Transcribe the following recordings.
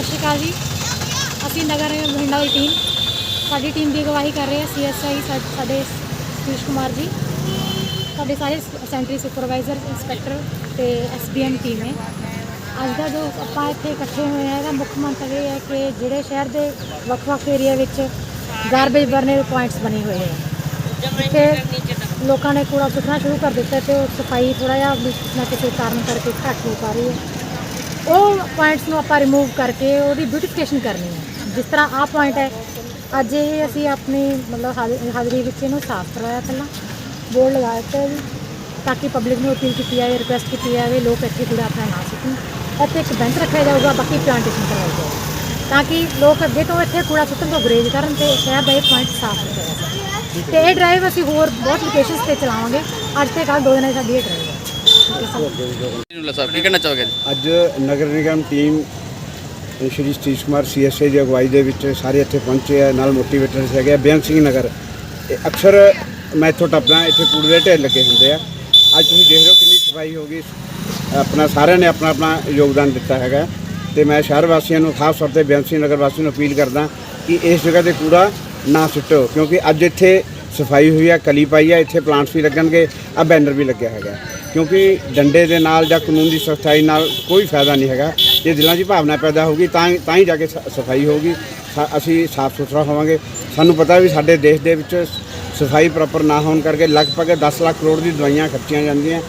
ਸਤਿ ਸ਼੍ਰੀ ਅਕਾਲ ਜੀ। ਅਸੀਂ ਨਗਰ ਬਠਿੰਡਾ ਦੀ ਟੀਮ ਸਾਡੀ ਟੀਮ ਦੀ ਅਗਵਾਈ ਕਰ ਰਹੇ ਆ ਸੀਐਸਆਈ ਸਾਡੇ ਸਤੀਸ਼ ਕੁਮਾਰ ਜੀ। ਸਾਡੇ ਸਾਰੇ ਸੈਂਟਰੀ ਸੁਪਰਵਾਈਜ਼ਰ, ਇੰਸਪੈਕਟਰ ਤੇ ਐਸਡੀਐਮ ਟੀਮ ਹੈ। ਅੱਜ ਦਾ ਜੋ ਆਪਾਂ ਇੱਥੇ ਇਕੱਠੇ ਹੋਏ ਆ ਇਹਦਾ ਮੁੱਖ ਮੰਤਵ ਇਹ ਹੈ ਕਿ ਜਿਹੜੇ ਸ਼ਹਿਰ ਦੇ ਵੱਖ-ਵੱਖ ਏਰੀਆ ਵਿੱਚ ਗਾਰਬੇਜ ਬਰਨਰ ਪੁਆਇੰਟਸ ਬਣੇ ਹੋਏ ਆ ਜਿੱਥੇ ਲੋਕਾਂ ਨੇ ਕੂੜਾ ਸੁੱਟਣਾ ਸ਼ੁਰੂ ਕਰ ਦਿੱਤਾ ਤੇ ਉਹ ਸਫ਼ਾਈ ਥੋੜਾ ਜਿਹਾ ਕਿਸੇ ਨਾ ਕਿਸੇ ਕਾਰਨ ਕਰਕੇ ਘੱਟ ਹੋ ਪਾ ਰਹੀ ਹੈ। ਉਹ ਪੁਆਇੰਟਸ ਨੂੰ ਆਪਾਂ ਰਿਮੂਵ ਕਰਕੇ ਉਹਦੀ ਬਿਊਟੀਫਿਕੇਸ਼ਨ ਕਰਨੀ ਹੈ। ਜਿਸ ਤਰ੍ਹਾਂ ਆਹ ਪੁਆਇੰਟ ਹੈ, ਅੱਜ ਇਹ ਅਸੀਂ ਆਪਣੀ ਮਤਲਬ ਹਾਜ਼ਰੀ- ਹਾਜ਼ਰੀ ਵਿੱਚ ਇਹਨੂੰ ਸਾਫ਼ ਕਰਵਾਇਆ ਪਹਿਲਾਂ। ਬੋਰਡ ਲਗਾ ਦਿੱਤਾ ਜੀ, ਤਾਂ ਕਿ ਪਬਲਿਕ ਨੂੰ ਅਪੀਲ ਕੀਤੀ ਜਾਵੇ ਰਿਕੁਐਸਟ ਕੀਤੀ ਜਾਵੇ, ਲੋਕ ਇੱਥੇ ਕੂੜਾ ਆਪਣਾ ਨਾ ਸੁੱਟਣ ਇੱਥੇ ਇੱਕ ਬੈਂਚ ਰੱਖਿਆ ਜਾਊਗਾ, ਬਾਕੀ ਪਲਾਂਟੇਸ਼ਨ ਕਰਵਾਈ ਜਾਊਗੀ। ਤਾਂ ਕਿ ਲੋਕ ਅੱਗੇ ਤੋਂ ਇੱਥੇ ਕੂੜਾ ਸੁੱਟਣ ਤੋਂ ਗੁਰੇਜ਼ ਕਰਨ ਤੇ ਸ਼ਹਿਰ ਦਾ ਇਹ ਪੁਆਇੰਟ ਸਾਫ਼ ਰੱਖਿਆ ਜਾ ਤੇ ਇਹ ਡਰਾਈਵ ਅਸੀਂ ਹੋਰ ਬਹੁਤ ਲੋਕੇਸ਼ਨਸ ਤੇ ਚਲਾਵਾਂਗੇ। ਅੱਜ ਤੇ ਕੱਲ੍ਹ ਦੋ ਦਿਨਾਂ ਦੀ ਸਾਡੀ ਇਹ ਡਰਾਈਵ ਹੈ ਸਾਹਿਬ, ਕੀ ਕਹਿਣਾ ਚਾਹੋਗੇ ਜੀ? ਅੱਜ ਨਗਰ ਨਿਗਮ ਟੀਮ ਸ਼੍ਰੀ ਸਤੀਸ਼ ਕੁਮਾਰ, ਸੀਐਸਏ ਦੀ ਅਗਵਾਈ ਦੇ ਵਿੱਚ ਸਾਰੇ ਇੱਥੇ ਪਹੁੰਚੇ ਆ, ਨਾਲ ਮੋਟੀਵੇਟਰਸ ਹੈਗੇ ਆ, ਬੇਅੰਤ ਸਿੰਘ ਨਗਰ। ਇਹ ਅਕਸਰ ਮੈਂ ਇੱਥੋਂ ਟੱਪਦਾ, ਇੱਥੇ ਕੂੜੇ ਦੇ ਢੇਰ ਲੱਗੇ ਹੁੰਦੇ ਆ। ਅੱਜ ਤੁਸੀਂ ਦੇਖ ਰਹੇ ਹੋ ਕਿੰਨੀ ਸਫ਼ਾਈ ਹੋ ਗਈ। ਆਪਣਾ ਸਾਰਿਆਂ ਨੇ ਆਪਣਾ ਆਪਣਾ ਯੋਗਦਾਨ ਦਿੱਤਾ ਹੈਗਾ। ਤੇ ਮੈਂ ਸ਼ਹਿਰ ਵਾਸੀਆਂ ਨੂੰ ਖਾਸ ਤੌਰ ਤੇ ਬੇਅੰਤ ਸਿੰਘ ਨਗਰ ਵਾਸੀਆਂ ਨੂੰ ਅਪੀਲ ਕਰਦਾ ਕਿ ਇਸ ਜਗ੍ਹਾ ਤੇ ਕੂੜਾ ਨਾ ਸੁੱਟੋ, ਕਿਉਂਕਿ ਅੱਜ ਇੱਥੇ ਸਫ਼ਾਈ ਹੋਈ ਆ, ਕਲੀ ਪਾਈ ਆ, ਇੱਥੇ ਪਲਾਂਟਸ ਵੀ ਲੱਗਣਗੇ, ਆ ਬੈਨਰ ਵੀ ਲੱਗਿਆ ਹੈਗਾ। ਕਿਉਂਕਿ ਡੰਡੇ ਦੇ ਨਾਲ ਜਾਂ ਕਾਨੂੰਨ ਦੀ ਸਖਤਾਈ ਨਾਲ ਕੋਈ ਫਾਇਦਾ ਨਹੀਂ ਹੈਗਾ। ਜੇ ਦਿਲਾਂ 'ਚ ਭਾਵਨਾ ਪੈਦਾ ਹੋਊਗੀ ਤਾਂ ਹੀ ਤਾਂ ਹੀ ਜਾ ਕੇ ਸ- ਸਫ਼ਾਈ ਹੋਊਗੀ। ਸਾ- ਅਸੀਂ ਸਾਫ਼ ਸੁਥਰਾ ਹੋਵਾਂਗੇ। ਸਾਨੂੰ ਪਤਾ ਵੀ ਸਾਡੇ ਦੇਸ਼ ਦੇ ਵਿੱਚ ਸਫ਼ਾਈ ਪ੍ਰੋਪਰ ਨਾ ਹੋਣ ਕਰਕੇ ਲਗਭਗ 10 ਲੱਖ ਕਰੋੜ ਦੀ ਦਵਾਈਆਂ ਖਰਚੀਆਂ ਜਾਂਦੀਆਂ।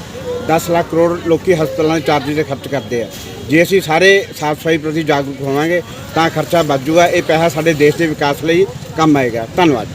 10 ਲੱਖ ਕਰੋੜ ਲੋਕੀ ਹਸਪਤਾਲਾਂ ਦੇ ਚਾਰਜ ਤੇ ਖਰਚ ਕਰਦੇ ਆ। ਜੇ ਅਸੀਂ ਸਾਰੇ ਸਾਫ਼ ਸਫ਼ਾਈ ਪ੍ਰਤੀ ਜਾਗਰੂਕ ਹੋਵਾਂਗੇ ਤਾਂ ਖਰਚਾ ਬਚ ਜਾਊਗਾ। ਇਹ ਪੈਸਾ ਸਾਡੇ ਦੇਸ਼ ਦੇ ਵਿਕਾਸ ਲਈ ਕੰਮ ਆਏਗਾ। ਧੰਨਵਾਦ।